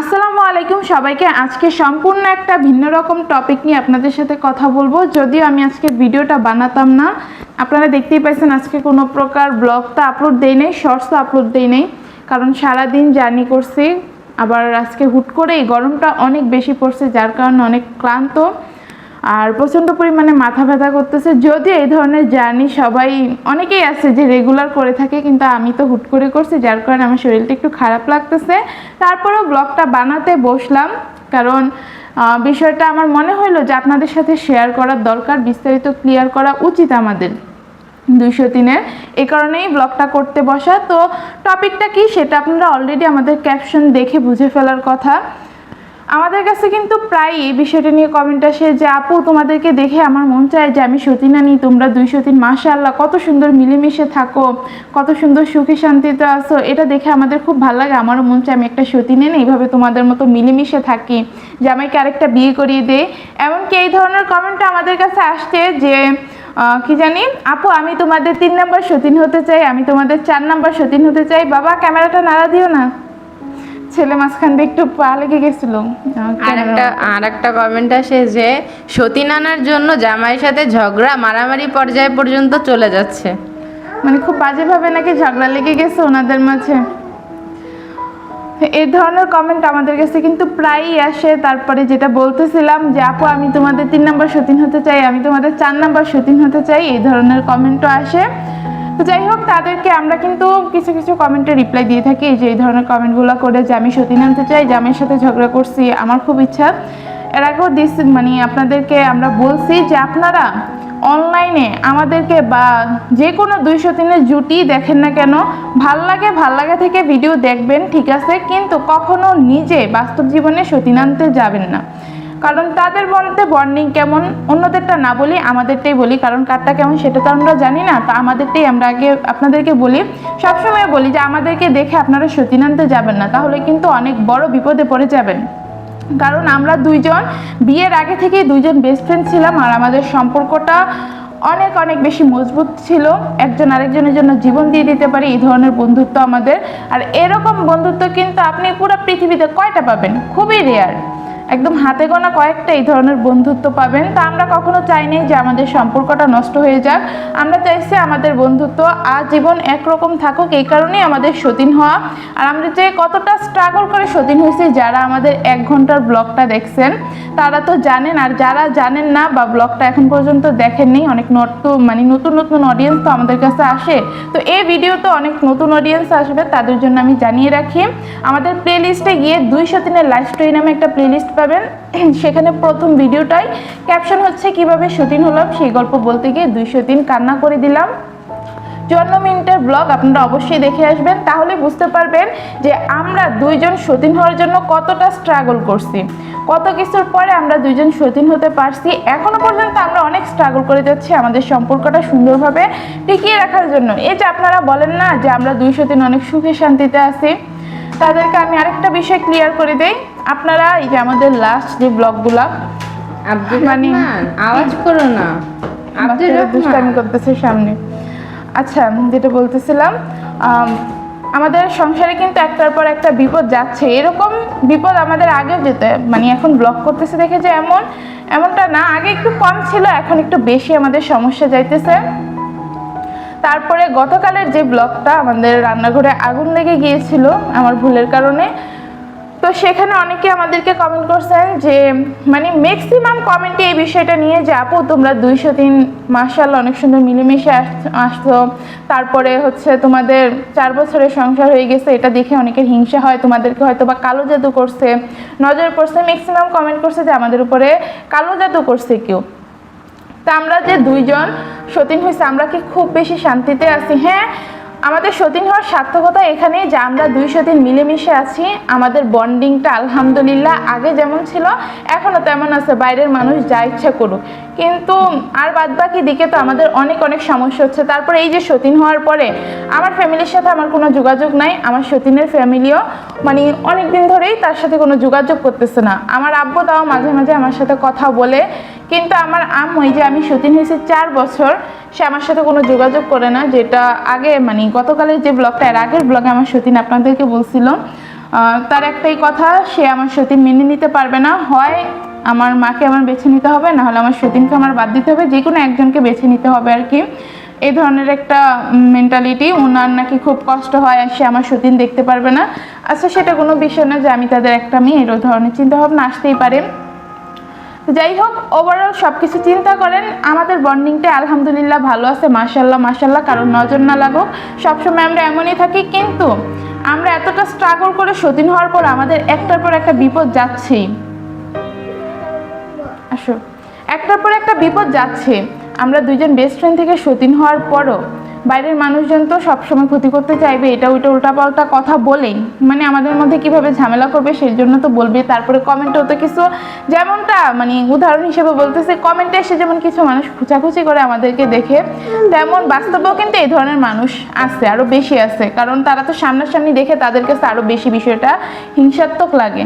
আসসালামু আলাইকুম সবাইকে। আজকে সম্পূর্ণ একটা ভিন্ন রকম টপিক নিয়ে আপনাদের সাথে কথা বলব। যদিও আমি আজকে ভিডিওটা বানাতাম না, আপনারা দেখতেই পাইছেন আজকে কোনো প্রকার ব্লগ তো আপলোড দেই নেই শর্টস তো আপলোড দেই নেই, কারণ সারাদিন জার্নি করছি। আবার আজকে হুট করে এই গরমটা অনেক বেশি পড়ছে, যার কারণে অনেক ক্লান্ত। আর প্রচণ্ড পরিমাণে মাথা ব্যথা করতেছে। যদিও এই ধরনের জার্নি সবাই, অনেকেই আছে যে রেগুলার করে থাকে, কিন্তু আমি তো হুট করে করছি, যার কারণে আমার শরীরটা একটু খারাপ লাগতেছে। তারপরেও ব্লগটা বানাতে বসলাম, কারণ বিষয়টা আমার মনে হলো যে আপনাদের সাথে শেয়ার করার দরকার, বিস্তারিত ক্লিয়ার করা উচিত আমাদের দুইশো তিনের। এই কারণেই ব্লগটা করতে বসা। তো টপিকটা কি সেটা আপনারা অলরেডি আমাদের ক্যাপশন দেখে বুঝে ফেলার কথা। আমাদের কাছে কিন্তু প্রায় এই বিষয়টা নিয়ে কমেন্ট আসে যে, আপু, তোমাদেরকে দেখে আমার মন চায় যে আমি সতীনা নিই তোমরা দুই সতীন, মাশাআল্লাহ, কত সুন্দর মিলেমিশে থাকো, কত সুন্দর সুখী শান্তিতে আসো এটা দেখে আমাদের খুব ভালো লাগে। আমারও মন চায় আমি একটা সতীনে নেই, এইভাবে তোমাদের মতো মিলেমিশে থাকি। যে আমাকে আরেকটা বিয়ে করিয়ে দে। এমনকি এই ধরনের কমেন্টটা আমাদের কাছে আসছে যে কি জানি, আপু, আমি তোমাদের তিন নাম্বার সতীন হতে চাই, আমি তোমাদের চার নাম্বার সতীন হতে চাই। বাবা, ক্যামেরাটা নাড়া দিও না। ছেলে মাঝখান দিয়ে একটু পা লেগে গেছিল। আর একটা আর একটা কমেন্ট আসে যে সতী নানার জন্য জামাইয়ের সাথে ঝগড়া মারামারি পর্যায় পর্যন্ত চলে যাচ্ছে। মানে খুব বাজেভাবে নাকি ঝগড়া লেগে গেছে ওনাদের মাঝে। এই ধরনের কমেন্ট আমাদের কাছে কিন্তু প্রায়ই আসে। তারপরে যেটা বলতেছিলাম যে আপু আমি তোমাদের তিন নম্বর সতীন হতে চাই আমি তোমাদের চার নম্বর সতীন হতে চাই এই ধরনের কমেন্টও আসে। তো যাই হোক, তাদেরকে আমরা কিন্তু কিছু কিছু কমেন্টে রিপ্লাই দিয়ে থাকি যে এই ধরনের কমেন্টগুলো করে যে আমি সতীন আনতে চাই, যে আমার সাথে ঝগড়া করছি, আমার খুব ইচ্ছা। এর আগেও দিস মানে আপনাদেরকে আমরা বলছি যে আপনারা অনলাইনে আমাদেরকে বা যে কোনো দুইশো তিনের জুটি দেখেন না কেন, ভালো লাগে, ভালো লাগা থেকে ভিডিও দেখবেন, ঠিক আছে? কিন্তু কখনো নিজে বাস্তব জীবনে সতীন আনতে যাবেন না। কারণ তাদের মধ্যে বর্নিং কেমন, অন্যদেরটা না বলি, আমাদেরটাই বলি, কারণ কারটা কেমন সেটা তো আমরা জানি না, তো আমাদেরটাই আমরা আগে আপনাদেরকে বলি। সবসময় বলি যে আমাদেরকে দেখে আপনারা সতীন আনতে যাবেন না, তাহলে কিন্তু অনেক বড় বিপদে পড়ে যাবেন। কারণ আমরা দুইজন, বিয়ের আগে থেকেই দুইজন বেস্ট ফ্রেন্ড ছিলাম, আর আমাদের সম্পর্কটা অনেক অনেক বেশি মজবুত ছিল। একজন আরেকজনের জন্য জীবন দিয়ে দিতে পারি, এই ধরনের বন্ধুত্ব আমাদের। আর এরকম বন্ধুত্ব কিন্তু আপনি পুরো পৃথিবীতে কয়টা পাবেন? খুবই রেয়ার একদম হাতে গোনা কয়েকটা এই ধরনের বন্ধুত্ব পাবেন। তা আমরা কখনো চাইনি যে আমাদের সম্পর্কটা নষ্ট হয়ে যাক। আমরা চাইছি আমাদের বন্ধুত্ব আজীবন একরকম থাকুক, এই কারণেই আমাদের সতীন হওয়া। আর আমরা যে কতটা স্ট্রাগল করে সতীন হয়েছি, যারা আমাদের এক ঘণ্টার ব্লগটা দেখছেন, তারা তো জানেন। আর যারা জানেন না বা ব্লগটা এখন পর্যন্ত দেখেননি অনেক নতুন মানে নতুন নতুন অডিয়েন্স তো আমাদের কাছে আসে। তো এই ভিডিওতে অনেক নতুন অডিয়েন্স আসবে, তাদের জন্য আমি জানিয়ে রাখি। আমাদের প্লেলিস্টে গিয়ে দুই তিনের লাইফ স্টোরি নামে একটা প্লে পাবেন। সেখানে প্রথম ভিডিওটাই ক্যাপশন হচ্ছে, কীভাবে সতীন হলাম? সেই গল্প বলতে গিয়ে দুইশো দিন কান্না করে দিলাম। চুয়ান্ন মিনিটের ব্লগ আপনারা অবশ্যই দেখে আসবেন। তাহলে বুঝতে পারবেন যে আমরা দুইজন সতীন হওয়ার জন্য কতটা স্ট্রাগল করছি। কত কিছুর পরে আমরা দুইজন সতীন হতে পারছি। এখনও পর্যন্ত আমরা অনেক স্ট্রাগল করে যাচ্ছি আমাদের সম্পর্কটা সুন্দরভাবে টিকিয়ে রাখার জন্য। এই যে আপনারা বলেন না যে আমরা দুই সতীন অনেক সুখে শান্তিতে আছি। তাদেরকে আমি আরেকটা বিষয় ক্লিয়ার করে দেই। আপনারা এই যে আমাদের লাস্ট যে ব্লগগুলা আব্দুল মানে- আওয়াজ করো না। আব্দুল দুষ্টামি রহমান। করতেছে সামনে। আচ্ছা যেটা বলতেছিলাম আমাদের সংসারে কিন্তু একটার পর একটা বিপদ যাচ্ছে। এরকম বিপদ আমাদের আগেও যেতে মানে এখন ব্লক করতেছে দেখে যে এমন এমনটা না আগে একটু কম ছিল এখন একটু বেশি আমাদের সমস্যা যাইতেছে। তারপরে গতকালের যে ব্লগটা আমাদের রান্নাঘরে আগুন লেগে গিয়েছিল আমার ভুলের কারণে, তো সেখানে অনেকে আমাদেরকে কমেন্ট করছেন যে মানে ম্যাক্সিমাম কমেন্টে এই বিষয়টা নিয়ে যে, আপু, তোমরা দুইশো তিন মাসাল অনেক সুন্দর মিলেমিশে আস- আসছো। তারপরে হচ্ছে তোমাদের চার বছরের সংসার হয়ে গেছে, এটা দেখে অনেকের হিংসা হয়, তোমাদেরকে হয়তো বা কালো জাদু করছে। নজর করছে ম্যাক্সিমাম কমেন্ট করছে যে, আমাদের উপরে কালো জাদু করছে কেউ। তা আমরা যে দুইজন সতীন হয়েছে, আমরা কি খুব বেশি শান্তিতে আছি? হ্যাঁ আমাদের সতীন হওয়ার সার্থকতা এখানেই যে আমরা দুই সতীন মিলেমিশে আছি। আমাদের বন্ডিংটা আলহামদুলিল্লাহ আগে যেমন ছিল এখনও তেমন আছে, বাইরের মানুষ যা ইচ্ছা করুক। কিন্তু আর বাদ বাকি দিকে তো আমাদের অনেক অনেক সমস্যা হচ্ছে। তারপরে এই যে সতীন হওয়ার পরে আমার ফ্যামিলির সাথে আমার কোনো যোগাযোগ নাই, আমার সতীনের ফ্যামিলিও মানে অনেক দিন ধরেই তার সাথে কোনো যোগাযোগ করতেছে না। আমার আব্বু তাও মাঝে মাঝে আমার সাথে কথা বলে কিন্তু আমার আম্মু যে আমি সতীন হয়েছে চার বছর, সে আমার সাথে কোনো যোগাযোগ করে না, যেটা আগে মানে গতকালের যে ব্লগটা এর আগের ব্লগে আমার সতীন আপনাদেরকে বলছিল তার একটাই কথা, সে আমার সতীন মেনে নিতে পারবে না, হয় আমার মাকে আমার বেছে নিতে হবে, না হলে আমার সতীনকে আমার বাদ দিতে হবে, যে কোনো একজনকে বেছে নিতে হবে আর কি। এই ধরনের একটা মেন্টালিটি ওনার নাকি খুব কষ্ট হয় আর সে আমার সতীন দেখতে পারবে না। আচ্ছা সেটা কোনো বিষয় না যে আমি তাদের একটা মেয়ে, এরও ধরনের চিন্তাভাবনা আসতেই পারে। যাই হোক ওভারঅল সব কিছু চিন্তা করেন, আমাদের বন্ডিংটা আলহামদুলিল্লাহ ভালো আছে মাশাল্লাহ মাশাল্লাহ কারণ নজর না লাগুক। সবসময় আমরা এমনই থাকি, কিন্তু আমরা এতটা স্ট্রাগল করে সতীন হওয়ার পর আমাদের একটার পর একটা বিপদ যাচ্ছেই। আসো। একটার পর একটা বিপদ যাচ্ছে। আমরা দুইজন বেস্ট ফ্রেন্ড থেকে সতীন হওয়ার পরও বাইরের মানুষজন তো সবসময় ক্ষতি করতে চাইবে, এটা ওইটা উল্টাপাল্টা কথা বলেই। মানে আমাদের মধ্যে কীভাবে ঝামেলা করবে সেই জন্য তো বলবে। তারপরে কমেন্টেও তো কিছু যেমনটা মানে উদাহরণ হিসেবে বলতেছে কমেন্টে এসে যেমন কিছু মানুষ খুচাখুচি করে আমাদেরকে দেখে, তেমন বাস্তবেও কিন্তু এই ধরনের মানুষ আছে আরও বেশি আছে। কারণ তারা তো সামনাসামনি দেখে তাদের কাছে আরও বেশি বিষয়টা হিংসাত্মক লাগে।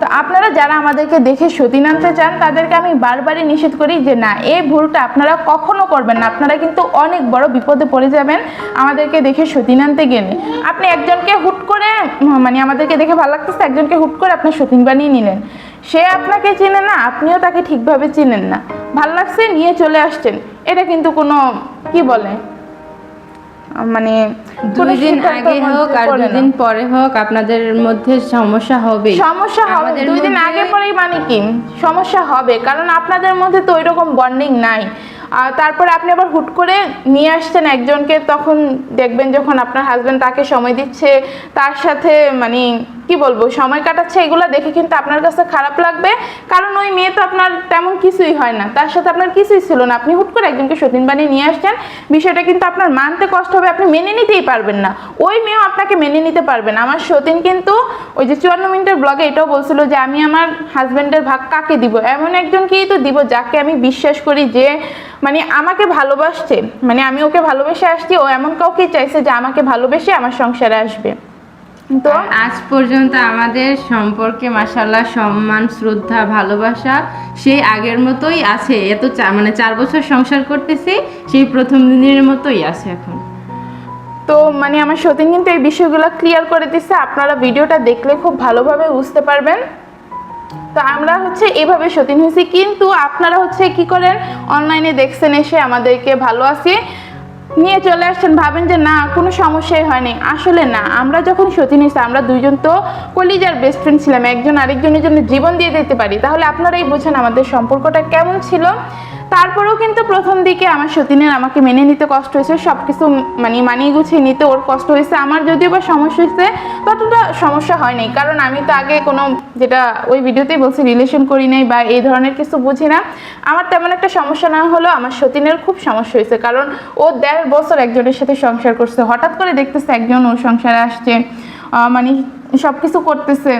তো আপনারা যারা আমাদেরকে দেখে সতীন আনতে চান, তাদেরকে আমি বারবারই নিষেধ করি যে না, এই ভুলটা আপনারা কখনো করবেন না। আপনারা কিন্তু অনেক বড় বিপদে পড়ে যাবেন আমাদেরকে দেখে সতীন আনতে গেলে আপনি একজনকে হুট করে মানে আমাদেরকে দেখে ভালো লাগতেছে, একজনকে হুট করে আপনার সতীন বানিয়ে নিলেন। সে আপনাকে চেনে না, আপনিও তাকে ঠিকভাবে চিনেন না। ভালো লাগছে, নিয়ে চলে আসছেন। এটা কিন্তু কোনো, কি বলে? মানে দুই দিন আগে হোক আর দুই দিন পরে হোক আপনাদের মধ্যে সমস্যা হবে সমস্যা হবে। দুই দিন আগে পরেই মানে কি? সমস্যা হবে। কারণ আপনাদের মধ্যে তো ওইরকম বন্ডিং নাই। আর তারপরে আপনি আবার হুট করে নিয়ে আসছেন একজনকে তখন দেখবেন যখন আপনার হাজবেন্ড তাকে সময় দিচ্ছে তার সাথে মানে কি বলব, সময় কাটাচ্ছে, এগুলো দেখে কিন্তু আপনার কাছে খারাপ লাগবে। কারণ ওই মেয়ে তো আপনার তেমন কিছুই হয় না। তার সাথে আপনার কিছুই ছিল না। আপনি হুট করে একজনকে সতীন বানিয়ে নিয়ে আসছেন, বিষয়টা কিন্তু আপনার মানতে কষ্ট হবে, আপনি মেনে নিতেই পারবেন না। ওই মেয়েও আপনাকে মেনে নিতে পারবে না। আমার সতীন কিন্তু ওই যে চুয়ান্ন মিনিটের ব্লগে এটাও বলছিল যে, আমি আমার হাজব্যান্ডের ভাগ কাকে দিব? এমন একজনকেই তো দিব যাকে আমি বিশ্বাস করি যে মানে আমাকে ভালোবাসছে। মানে আমি ওকে ভালোবেসে আসছি, ও এমন কাউকে চাইছে যে, আমাকে ভালোবেসে আমার সংসারে আসবে। তো? আজ পর্যন্ত আমাদের সম্পর্কে মাসাল্লাহ সম্মান শ্রদ্ধা ভালোবাসা সেই আগের মতোই আছে। এত মানে চার বছর সংসার করতেছি সেই প্রথম দিনের মতোই আছে এখন। তো মানে আমার সতীন কিন্তু এই বিষয়গুলো ক্লিয়ার করে দিচ্ছে আপনারা ভিডিওটা দেখলে খুব ভালোভাবে বুঝতে পারবেন। তো আমরা হচ্ছে এভাবে সতীন হয়েছি। কিন্তু আপনারা হচ্ছে কি করেন? অনলাইনে দেখছেন এসে আমাদেরকে ভালো আছি। নিয়ে চলে আসছেন, ভাবেন যে না, কোনো সমস্যাই হয়নি। আসলে না, আমরা যখন সতীন হয়েছি, আমরা দুইজন তো কলিজার বেস্ট ফ্রেন্ড ছিলাম। একজন আরেকজনের জন্য জীবন দিয়ে দিতে পারি। তাহলে আপনারাই বোঝেন আমাদের সম্পর্কটা কেমন ছিল। তারপরেও কিন্তু প্রথম দিকে আমার সতীনের আমাকে মেনে নিতে কষ্ট হয়েছে সব কিছু মানে মানিয়ে গুছিয়ে নিতে ওর কষ্ট হয়েছে। আমার যদিও বা সমস্যা হয়েছে, ততটা সমস্যা হয়নি কারণ আমি তো আগে কোনো যেটা ওই ভিডিওতেই বলছি রিলেশন করি নাই বা এই ধরনের কিছু বুঝি না। আমার তেমন একটা সমস্যা না হলেও আমার সতীনের খুব সমস্যা হয়েছে। কারণ ও দেড় বছর একজনের সাথে সংসার করছে। হঠাৎ করে দেখতেছে একজন ওর সংসারে আসছে মানে সব কিছু করতেছে।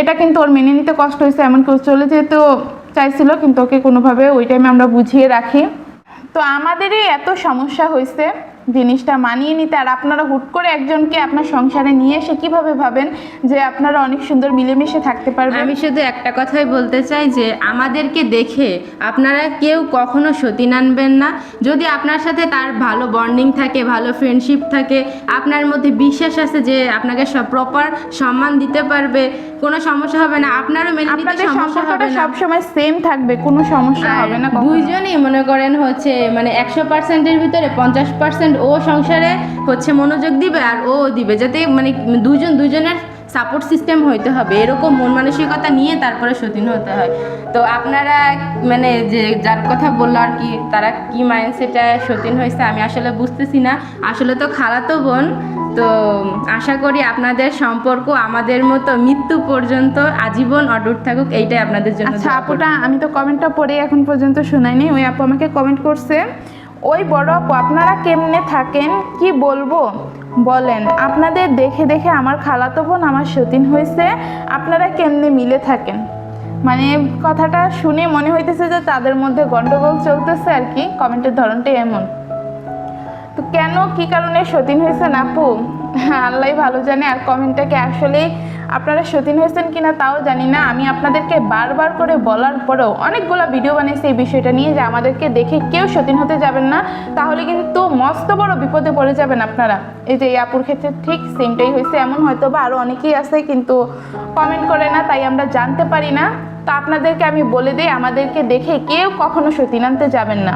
এটা কিন্তু ওর মেনে নিতে কষ্ট হয়েছে, এমনকি চলে যেতেও চাইছিল কিন্তু ওকে কোনোভাবে ওই টাইমে আমরা বুঝিয়ে রাখি। তো আমাদেরই এত সমস্যা হয়েছে জিনিসটা মানিয়ে নিতে। আর আপনারা হুট করে একজনকে আপনার সংসারে নিয়ে এসে কীভাবে ভাবেন যে আপনারা অনেক সুন্দর মিলেমিশে থাকতে পারবেন? আমি শুধু একটা কথাই বলতে চাই যে আমাদেরকে দেখে আপনারা কেউ কখনো সতীন আনবেন না। যদি আপনার সাথে তার ভালো বন্ডিং থাকে ভালো ফ্রেন্ডশিপ থাকে আপনার মধ্যে বিশ্বাস আছে যে আপনাকে সব প্রপার সম্মান দিতে পারবে কোনো সমস্যা হবে না। আপনারও মেনে নিতে সমস্যা হবে না। সবসময় সেম থাকবে কোনো সমস্যা হবে না। দুইজনই মনে করেন হচ্ছে মানে একশো পার্সেন্টের ভিতরে পঞ্চাশ পার্সেন্ট ও সংসারে হচ্ছে মনোযোগ দিবে আর ও দিবে। যাতে মানে দুজন দুজনের সাপোর্ট সিস্টেম হইতে হবে। এরকম মন মানসিকতা নিয়ে তারপরে সতীন হতে হয়। তো আপনারা মানে যে যার কথা বলল আর কি তারা কি মাইন্ডসেটে সতীন হয়েছে আমি আসলে বুঝতেছি না। আসলে তো খালাতো বোন। তো আশা করি আপনাদের সম্পর্ক আমাদের মতো মৃত্যু পর্যন্ত আজীবন অটুট থাকুক। এইটাই আপনাদের জন্য আচ্ছা আপুটা আমি তো কমেন্টটা পড়ে এখন পর্যন্ত শোনাইনি। ওই আপু আমাকে কমেন্ট করছে। ওই বড় আপু, আপনারা কেমনে থাকেন? কি বলব? বলেন, আপনাদের দেখে দেখে আমার খালাতো বোন আমার সতীন হয়েছে, আপনারা কেমনে মিলে থাকেন? মানে কথাটা শুনে মনে হইতেছে যে তাদের মধ্যে গন্ডগোল চলতেছে আর কি, কমেন্টের ধরনটা এমন। তো কেন কি কারণে সতীন হয়েছে না আপু? আল্লাহ ভালো জানে আর কমেন্টটাকে আসলে আপনারা সতীন হয়েছেন কিনা তাও জানি না। আমি আপনাদেরকে বারবার করে বলার পরেও অনেকগুলো ভিডিও বানিয়েছি এই বিষয়টা নিয়ে যে আমাদেরকে দেখে কেউ সতীন হতে যাবেন না। তাহলে কিন্তু মস্ত বড় বিপদে পড়ে যাবেন আপনারা। এই যে এই আপুর ক্ষেত্রে ঠিক সেমটাই হয়েছে। এমন হয়তো বা আরও অনেকেই আছে কিন্তু কমেন্ট করে না, তাই আমরা জানতে পারি না। তো আপনাদেরকে আমি বলে দিই, আমাদেরকে দেখে কেউ কখনো সতীন আনতে যাবেন না।